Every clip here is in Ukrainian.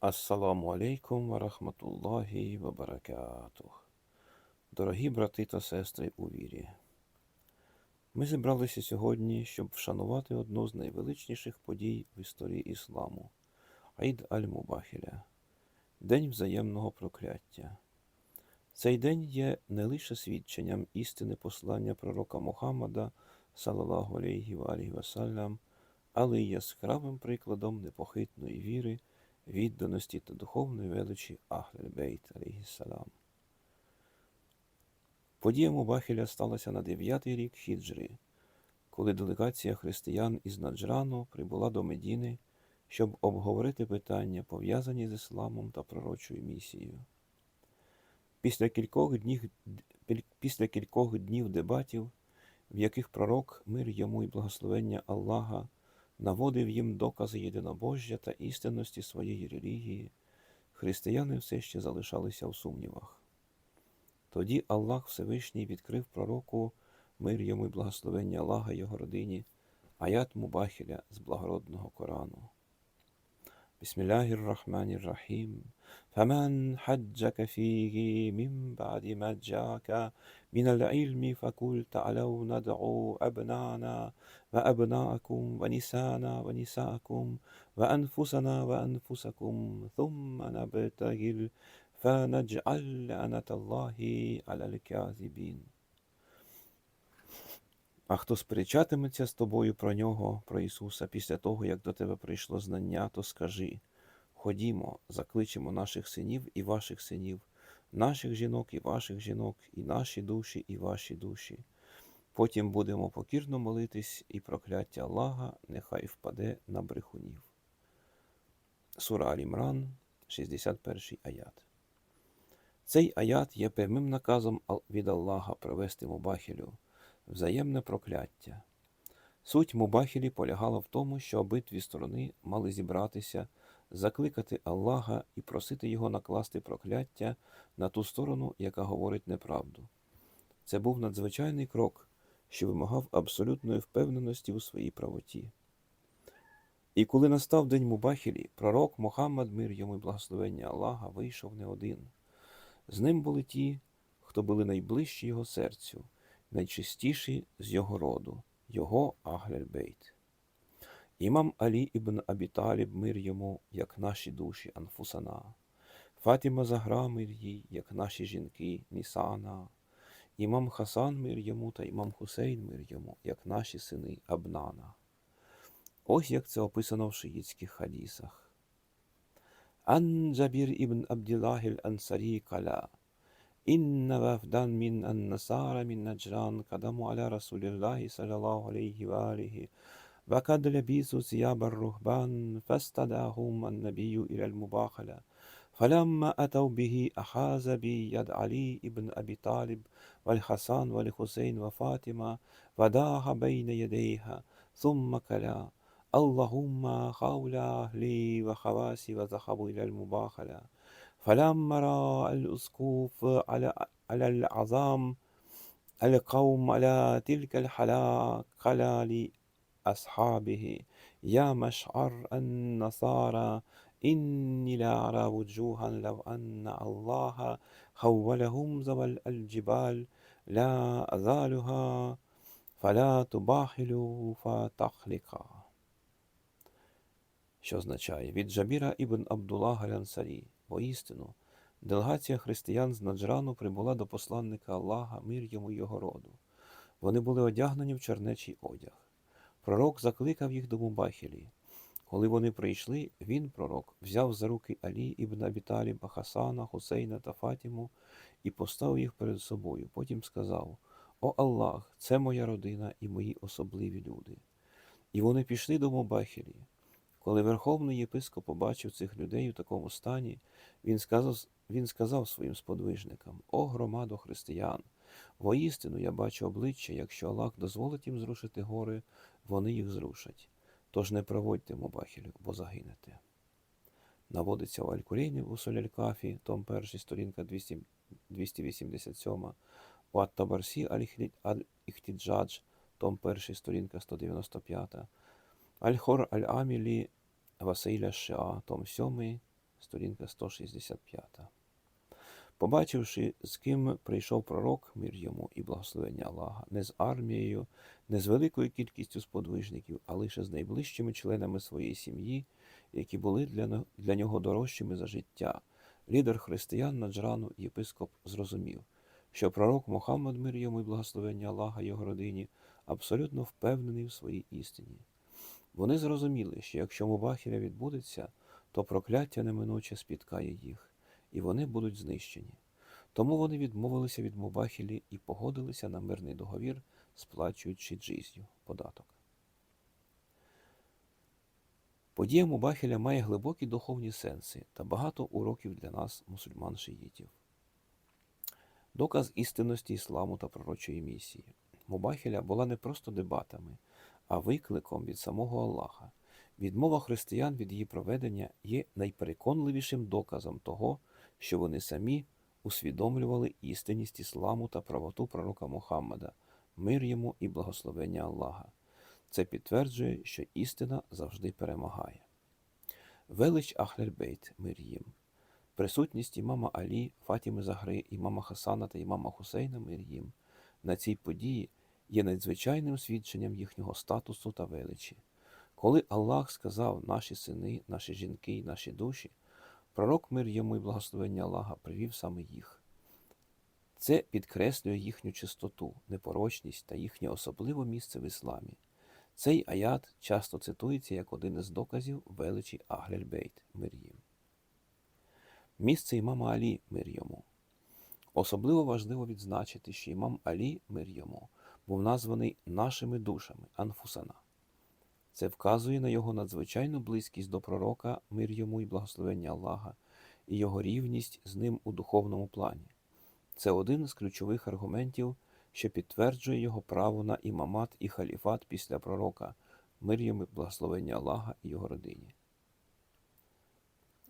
Ассаламу алейкум ва рахматуллахі ва баракатух. Дорогі брати та сестри у вірі. Ми зібралися сьогодні, щоб вшанувати одну з найвеличніших подій в історії ісламу Аїд аль-Мубахіля День взаємного прокляття. Цей день є не лише свідченням істини послання пророка Мухаммада, ва алейхі васалям, але й яскравим прикладом непохитної віри, відданості та духовної величі Ахль-Бейт, алейхіссалам. Подія Мубахіля сталася на дев'ятий рік хіджри, коли делегація християн із Наджрану прибула до Медіни, щоб обговорити питання, пов'язані з ісламом та пророчою місією. Після кількох днів, після кількох днів дебатів, в яких пророк, мир йому і благословення Аллаха, наводив їм докази єдинобожжя та істинності своєї релігії, християни все ще залишалися в сумнівах. Тоді Аллах Всевишній відкрив пророку мир йому і благословення Аллаха його родині, аят Мубахіля з благородного Корану. بسم الله الرحمن الرحيم. فمن حجك فيه من بعد ما جاك من العلم فقل تعالوا ندعو أبنانا وأبناءكم ونسانا ونساءكم وأنفسنا وأنفسكم ثم نبتهل فنجعل لعنة الله على الكاذبين. А хто сперечатиметься з тобою про нього, про Ісуса, після того, як до тебе прийшло знання, то скажи Ходімо, закличемо наших синів і ваших синів, наших жінок і ваших жінок, і наші душі, і ваші душі. Потім будемо покірно молитись, і прокляття Аллаха нехай впаде на брехунів. Сура Алімран, 61 аят. Цей аят є прямим наказом від Аллаха провести Мубахілю взаємне прокляття. Суть Мубахілі полягала в тому, що обидві сторони мали зібратися закликати Аллаха і просити його накласти прокляття на ту сторону, яка говорить неправду. Це був надзвичайний крок, що вимагав абсолютної впевненості у своїй правоті. І коли настав день Мубахілі, пророк Мухаммад, мир йому і благословення Аллаха, вийшов не один. З ним були ті, хто були найближчі його серцю, найчистіші з його роду, його Агляльбейт. Імам Алі ібн Абі Таліб, мир йому, як наші душі Анфусана, Фатіма Загра, мир їй, як наші жінки Нісана, Імам Хасан мир йому та імам Хусейн мир йому, як наші сини Абнана. Ось як це описано в шиїтських хадісах. Ан Джабір ібн Абділахіль Ансарі каля, إن وفدا من النصارى من نجران قدموا على رسول الله صلى الله عليه وآله. وقد لبسوا ثياب الرهبان فاستدعاهم النبي إلى المباخلة. فلما أتوا به أخاذ بيد علي بن أبي طالب والحسن والحسين وفاطمة وداها بين يديها. ثم قال اللهم خول أهلي وخواسي وذهبوا إلى المباخلة. فلما رأى الأسقوف على على العظام القوم على تلك الحلال أصحابه يا مشعر النصارى إني لأرى وجوها لو أن الله خولهم زوال الجبال لا أزالها فلا تباخلوا فتخلقا Що означає від Джабіра ібн Абдуллага Лянсарі, воістину, делегація християн з Наджрану прибула до посланника Аллаха, мир йому його роду. Вони були одягнені в чернечий одяг. Пророк закликав їх до Мубахілі. Коли вони прийшли, він, пророк, взяв за руки Алі ібн Абіталіба, Хасана, Хусейна та Фатіму і поставив їх перед собою. Потім сказав: О Аллах, це моя родина і мої особливі люди. І вони пішли до Мубахілі. Коли Верховний єпископ побачив цих людей у такому стані, він сказав він сказав своїм сподвижникам: О громадо християн! Воістину я бачу обличчя, якщо Аллах дозволить їм зрушити гори, вони їх зрушать. Тож не проводьте Мубахілю, бо загинете. Наводиться у Аль-Курейні у Солялькафі, том 1, сторінка 200, 287, у Ат-Табарсі Аль-Іхтіджадж, том 1, сторінка 195, Аль-Хор Аль-Амілі Василя Шиа, том 7, сторінка 165. Побачивши, з ким прийшов пророк, мир йому і благословення Аллаха, не з армією, не з великою кількістю сподвижників, а лише з найближчими членами своєї сім'ї, які були для, для нього дорожчими за життя, лідер християн Наджрану, єпископ, зрозумів, що пророк Мухаммад, мир йому і благословення Аллаха його родині, абсолютно впевнений в своїй істині. Вони зрозуміли, що якщо Мубахіля відбудеться, то прокляття неминуче спіткає їх, і вони будуть знищені. Тому вони відмовилися від Мубахілі і погодилися на мирний договір, сплачуючи джизю – податок. Подія Мубахіля має глибокі духовні сенси та багато уроків для нас, мусульман-шиїтів. Доказ істинності ісламу та пророчої місії. Мубахіля була не просто дебатами, а викликом від самого Аллаха. Відмова християн від її проведення є найпереконливішим доказом того, що вони самі усвідомлювали істинність ісламу та правоту пророка Мухаммада, мир йому і благословення Аллаха. Це підтверджує, що істина завжди перемагає. Велич Ахлельбейт, мир їм. Присутність імама Алі, Фатіми Загри, імама Хасана та імама Хусейна, мир їм, на цій події є надзвичайним свідченням їхнього статусу та величі. Коли Аллах сказав наші сини, наші жінки і наші душі, пророк мир йому і благословення Аллаха привів саме їх. Це підкреслює їхню чистоту, непорочність та їхнє особливе місце в ісламі. Цей аят часто цитується як один із доказів величі Агляльбейт мир їм. Місце імама Алі мир йому. Особливо важливо відзначити, що імам Алі мир йому був названий нашими душами Анфусана. Це вказує на його надзвичайну близькість до пророка, мир йому і благословення Аллаха, і його рівність з ним у духовному плані. Це один з ключових аргументів, що підтверджує його право на імамат і халіфат після пророка, мир йому і благословення Аллаха і його родині.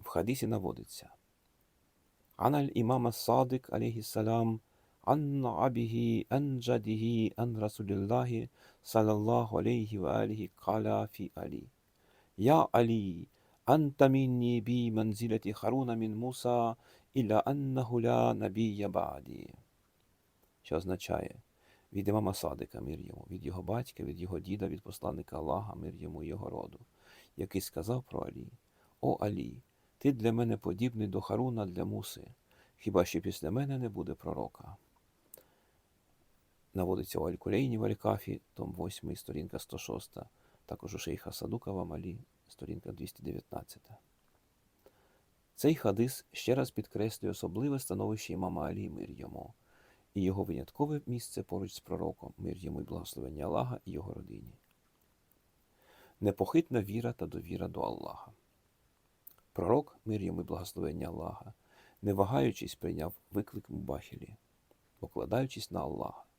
В хадісі наводиться. Аналь імама Садик, алейхіссалям, عن أبيه عن جده عن رسول الله صلى الله عليه وآله قال في علي يا علي أنت مني بمنزلة هارون من موسى إلا أنه لا نبي بعدي що означає від імама Садика мир йому, від його батька, від його діда, від посланника Аллаха, мир йому і його роду, який сказав про Алі: О Алі, ти для мене подібний до Харуна для Муси, хіба що після мене не буде пророка. Наводиться у Аль-Кулейні в Аль-Кафі, том 8, сторінка 106, також у шейха Садука в Амалі, сторінка 219. Цей хадис ще раз підкреслює особливе становище імама Алі мир йому і його виняткове місце поруч з пророком, мир йому і благословення Аллаха і його родині. Непохитна віра та довіра до Аллаха. Пророк, мир йому і благословення Аллаха, не вагаючись, прийняв виклик Мубахілі, покладаючись на Аллаха.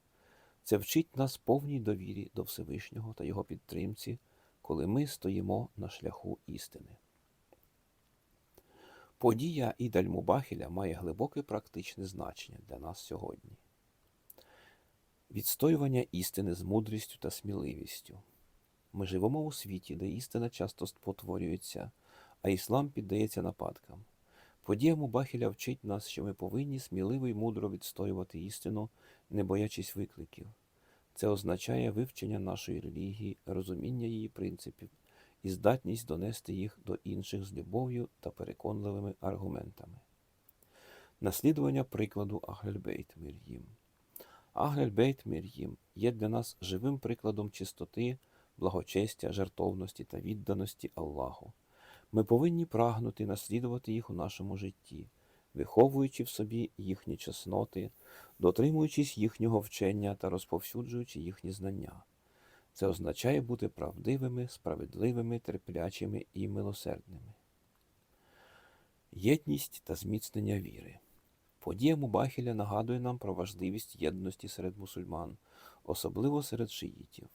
Це вчить нас повній довірі до Всевишнього та його підтримці, коли ми стоїмо на шляху істини. Подія Ідаль Мубахіля має глибоке практичне значення для нас сьогодні. Відстоювання істини з мудрістю та сміливістю. Ми живемо у світі, де істина часто спотворюється, а іслам піддається нападкам. Подія Мубахіля вчить нас, що ми повинні сміливо й мудро відстоювати істину, не боячись викликів. Це означає вивчення нашої релігії, розуміння її принципів і здатність донести їх до інших з любов'ю та переконливими аргументами. Наслідування прикладу Аглельбейт мир їм. Аглельбейт мир є для нас живим прикладом чистоти, благочестя, жертовності та відданості Аллаху. Ми повинні прагнути наслідувати їх у нашому житті, виховуючи в собі їхні чесноти, дотримуючись їхнього вчення та розповсюджуючи їхні знання. Це означає бути правдивими, справедливими, терплячими і милосердними. Єдність та зміцнення віри. Подія Мубахіля нагадує нам про важливість єдності серед мусульман, особливо серед шиїтів.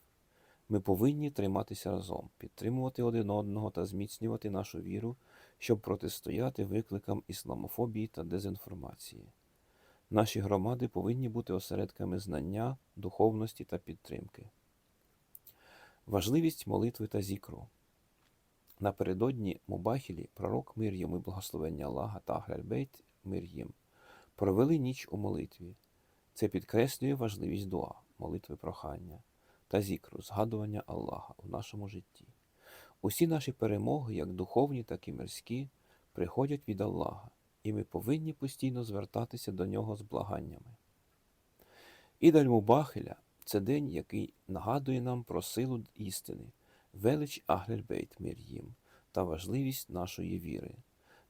Ми повинні триматися разом, підтримувати один одного та зміцнювати нашу віру, щоб протистояти викликам ісламофобії та дезінформації. Наші громади повинні бути осередками знання, духовності та підтримки. Важливість молитви та зікру. Напередодні Мубахілі пророк мир йому і благословення Аллаха та Агляльбейт мир їм провели ніч у молитві. Це підкреслює важливість дуа, молитви прохання та зікру, згадування Аллаха у нашому житті. Усі наші перемоги, як духовні, так і мирські, приходять від Аллаха, і ми повинні постійно звертатися до нього з благаннями. Ід аль-Мубахиля – це день, який нагадує нам про силу істини, велич Аглельбейт мир їм та важливість нашої віри.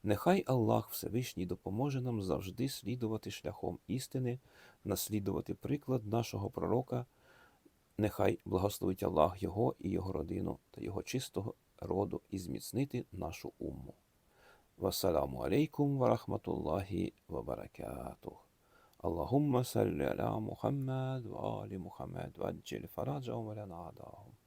Нехай Аллах Всевишній допоможе нам завжди слідувати шляхом істини, наслідувати приклад нашого пророка. Нехай благословить Аллах Його і Його родину та Його чистого роду і зміцнити нашу умму. Вассаламу алейкум ва рахматуллахі ва баракатух. Аллахумма саллі аля Мухаммад ва алі Мухаммад ва аджіль фараджа умаляна адахум.